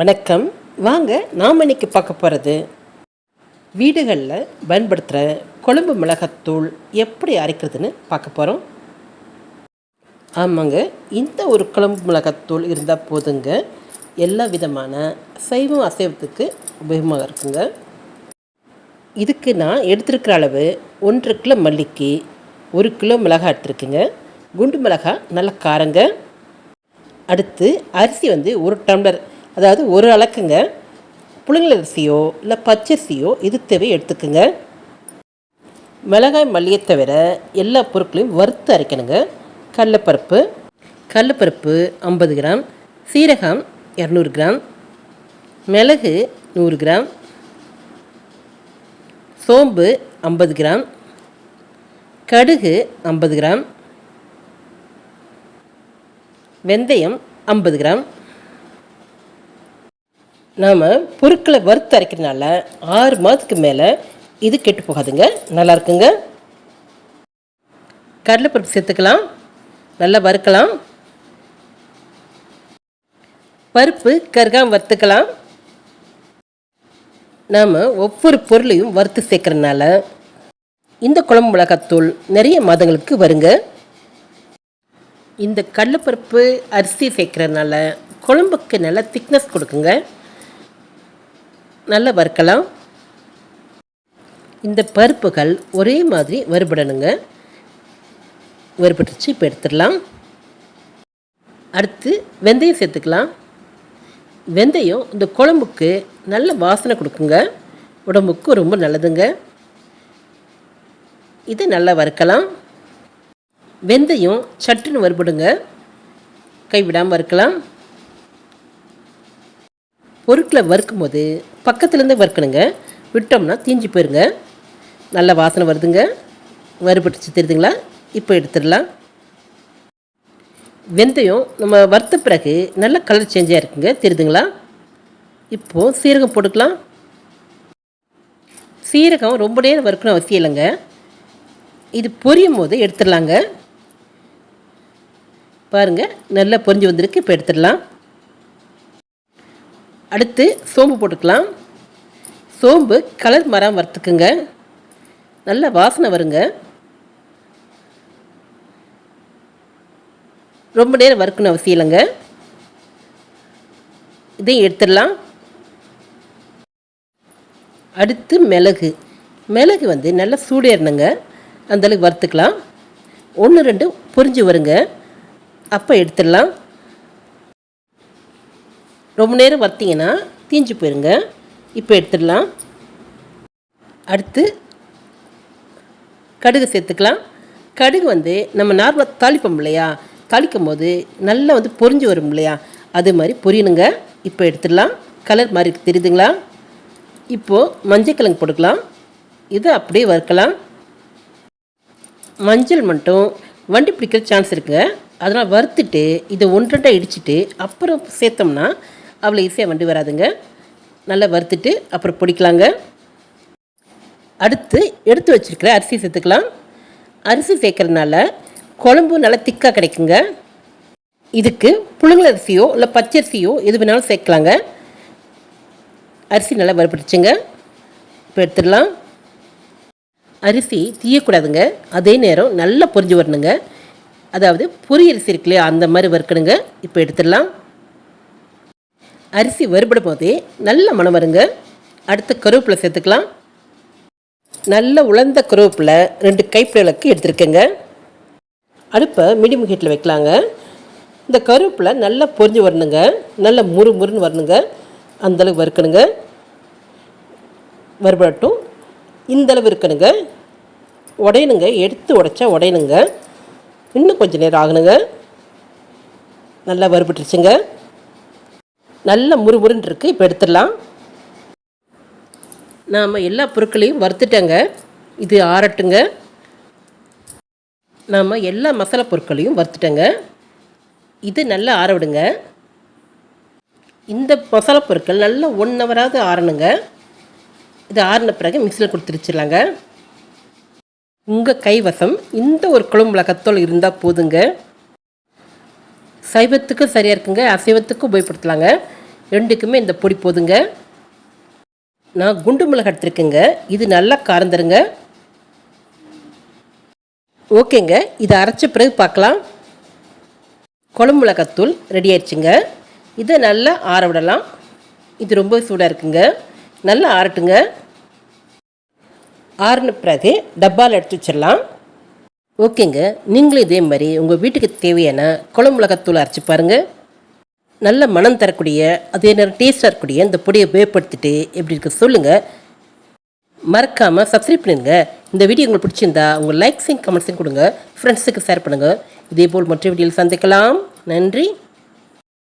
வணக்கம். வாங்க நாம் இன்னைக்கு பார்க்க போகிறது வீடுகளில் பயன்படுத்துகிற குழம்பு மிளகாத்தூள் எப்படி அரைக்கிறதுன்னு பார்க்க போகிறோம் ஆமாங்க இந்த ஒரு குழம்பு மிளகாத்தூள் இருந்தால் போதுங்க. எல்லா விதமான சைவம் அசைவத்துக்கு உபயோகமாக இருக்குங்க. இதுக்கு நான் எடுத்திருக்கிற அளவு ஒன்றரை கிலோ மல்லிக்கு ஒரு கிலோ மிளகாய் எடுத்துருக்குங்க. குண்டு மிளகாய் நல்ல காரங்க. அடுத்து அரிசி வந்து ஒரு டம்ளர் அதாவது ஒரு அளக்குங்க. புழுங்கல் அரிசியோ இல்லை பச்சரிசியோ இது தேவை எடுத்துக்கோங்க. மிளகாய் மல்லியை தவிர எல்லா பொருட்களையும் வறுத்து அரைக்கணுங்க. கடலப்பருப்பு கடலப்பருப்பு ஐம்பது கிராம் சீரகம் இரநூறு கிராம் மிளகு நூறு கிராம் சோம்பு ஐம்பது கிராம் கடுகு ஐம்பது கிராம் வெந்தயம் ஐம்பது கிராம் நாம் பொருட்களை வறுத்து அரைக்கிறதுனால ஆறு மாதத்துக்கு மேலே இது கெட்டு போகாதுங்க. நல்லா இருக்குங்க. கடலைப்பருப்பு சேர்த்துக்கலாம். நல்லா வறுக்கலாம். பருப்பு கருகாம் வறுத்துக்கலாம். நாம் ஒவ்வொரு பொருளையும் வறுத்து சேர்க்கறதுனால இந்த குழம்பு மிளகாத்தூள் நிறைய மாதங்களுக்கு வருங்க. இந்த கடலைப்பருப்பு அரிசி சேர்க்கறதுனால குழம்புக்கு நல்லா திக்னஸ் கொடுக்குங்க. நல்லா வறுக்கலாம். இந்த பருப்புகள் ஒரே மாதிரி வறுபடணுங்க. வறுபட்டுச்சு இப்போ எடுத்துடலாம். அடுத்து வெந்தயம் சேர்த்துக்கலாம். வெந்தயம் இந்த குழம்புக்கு நல்ல வாசனை கொடுக்குங்க. உடம்புக்கு ரொம்ப நல்லதுங்க. இதை நல்லா வறுக்கலாம். வெந்தயம் சட்டுன்னு வறுபடுங்க. கைவிடாமல் வறுக்கலாம். பொருட்களை வறுக்கும் போது பக்கத்துலேருந்து வறுக்கணுங்க. விட்டோம்னா தீஞ்சு போயிருங்க. நல்ல வாசனை வருதுங்க. வறுபட்டுச்சு தெரியுதுங்களா? இப்போ எடுத்துடலாம். வெந்தயம் நம்ம வறுத்த பிறகு நல்ல கலர் சேஞ்சாக இருக்குங்க. தெரியுதுங்களா? இப்போது சீரகம் போட்டுக்கலாம். சீரகம் ரொம்ப நேரம் வறுக்கணும் அவசியம் இல்லைங்க. இது பொரியும் போது எடுத்துடலாங்க. பாருங்கள் நல்லா பொரிஞ்சு வந்திருக்கு. இப்போ எடுத்துடலாம். அடுத்து சோம்பு போட்டுக்கலாம். சோம்பு கலர் மரம் வறுத்துக்குங்க. நல்ல வாசனை வருங்க. ரொம்ப நேரம் வறுக்கணும் அவசியம் இல்லைங்க. இதையும் எடுத்துடலாம். அடுத்து மிளகு. மிளகு வந்து நல்லா சூடேறணுங்க அந்தளவுக்கு வறுத்துக்கலாம். ஒன்று ரெண்டு பொரிஞ்சு வருங்க. அப்போ எடுத்துடலாம். ரொம்ப நேரம் வறுத்தீங்கன்னா தீஞ்சு போயிருங்க. இப்போ எடுத்துடலாம். அடுத்து கடுகு சேர்த்துக்கலாம். கடுகு வந்து நம்ம நார்மலாக தாளிப்போம் இல்லையா? தாளிக்கும் போது நல்லா வந்து பொரிஞ்சு வரும் இல்லையா? அது மாதிரி பொரியணுங்க. இப்போ எடுத்துடலாம். கலர் மாதிரி தெரியுதுங்களா? இப்போது மஞ்சள் கிழங்கு போட்டுக்கலாம். இதை அப்படியே வறுக்கலாம். மஞ்சள் மட்டும் வண்டி பிடிக்கிற சான்ஸ் இருக்குங்க. அதனால் வறுத்துட்டு இதை ஒன்றரை இடிச்சிட்டு அப்புறம் சேர்த்தோம்னா அவ்வளோ ஈஸியாக வண்டி வராதுங்க. நல்லா வறுத்துட்டு அப்புறம் பிடிக்கலாங்க. அடுத்து எடுத்து வச்சுருக்கிற அரிசி சேர்த்துக்கலாம். அரிசி சேர்க்கறதுனால குழம்பு நல்லா திக்காக கிடைக்குங்க. இதுக்கு புழுங்கல் அரிசியோ இல்லை பச்சரிசியோ எது வேணாலும் சேர்க்கலாங்க. அரிசி நல்லா வறுபட்டுச்சுங்க. இப்போ எடுத்துடலாம். அரிசி தீயக்கூடாதுங்க. அதே நேரம் நல்லா பொரிஞ்சு வரணுங்க. அதாவது பொரியரிசி அரிசி இருக்குல்லையா அந்த மாதிரி வறுக்கணுங்க. இப்போ எடுத்துடலாம். அரிசி வறுபடும் போதே நல்ல மனம் வருங்க. அடுத்து கருவேப்பிலை சேர்த்துக்கலாம். நல்ல உலர்ந்த கருவேப்பிலை ரெண்டு கைப்பிள்ளைகளுக்கு எடுத்துருக்கேங்க. அடுப்பை மீடியம் ஹீட்டில் வைக்கலாங்க. இந்த கருவேப்பிலை நல்லா பொரிஞ்சு வரணுங்க. நல்ல முறு முறுன்னு வரணுங்க. அந்தளவுக்கு வறுக்கணுங்க. வறுபடட்டும். இந்தளவு இருக்கணுங்க. உடையணுங்க. எடுத்து உடைச்சா உடையணுங்க. இன்னும் கொஞ்சம் நேரம் ஆகணுங்க. நல்லா வறுபட்டுருச்சுங்க. நல்ல முறுமுறுன்னு இருக்குது இப்போ எடுத்துடலாம். நாம் எல்லா பொருட்களையும் வறுத்துட்டேங்க. இது ஆறட்டுங்க. நாம் எல்லா மசாலா பொருட்களையும் வறுத்துட்டேங்க. இது நல்லா ஆற விடுங்க. இந்த மசாலா பொருட்கள் நல்லா ஒன் ஹவராவது ஆறணுங்க. இது ஆறின பிறகு மிக்சியில் கொடுத்துருச்சிடலாங்க உங்கள் கைவசம் இந்த ஒரு குழம்பு கத்தோல் இருந்தால் போதுங்க. சைவத்துக்கும் சரியாக இருக்குங்க. அசைவத்துக்கும் உபயோகப்படுத்தலாங்க. ரெண்டுக்குமே இந்த பொடி போதுங்க. நான் குண்டு மிளகாய் எடுத்துருக்கேங்க. இது நல்லா காரம் ஓகேங்க. இதை அரைச்ச பிறகு பார்க்கலாம். குழம்பு மிளகாத்தூள் ரெடி ஆயிடுச்சுங்க. இதை நல்லா ஆற விடலாம். இது ரொம்ப சூடாக இருக்குங்க. நல்லா ஆறட்டுங்க. ஆறின பிறகு டப்பாவில் எடுத்து வச்சிடலாம். ஓகேங்க. நீங்களும் இதே மாதிரி உங்கள் வீட்டுக்கு தேவையான குழம்பு மிளகாத்தூள் அரைச்சி பாருங்கள் நல்ல மனம் தரக்கூடிய அதே நேரம் டேஸ்டாக இருக்கக்கூடிய இந்த பொடியை உபயோகப்படுத்திட்டு எப்படி இருக்கு சொல்லுங்கள் மறக்காமல் சப்ஸ்கிரைப் பண்ணுங்க இந்த வீடியோ உங்களுக்கு பிடிச்சிருந்தா உங்கள் லைக்ஸையும் கமெண்ட்ஸையும் கொடுங்க. ஃப்ரெண்ட்ஸுக்கு ஷேர் பண்ணுங்கள் இதே போல் மற்ற வீடியோவில் சந்திக்கலாம். நன்றி.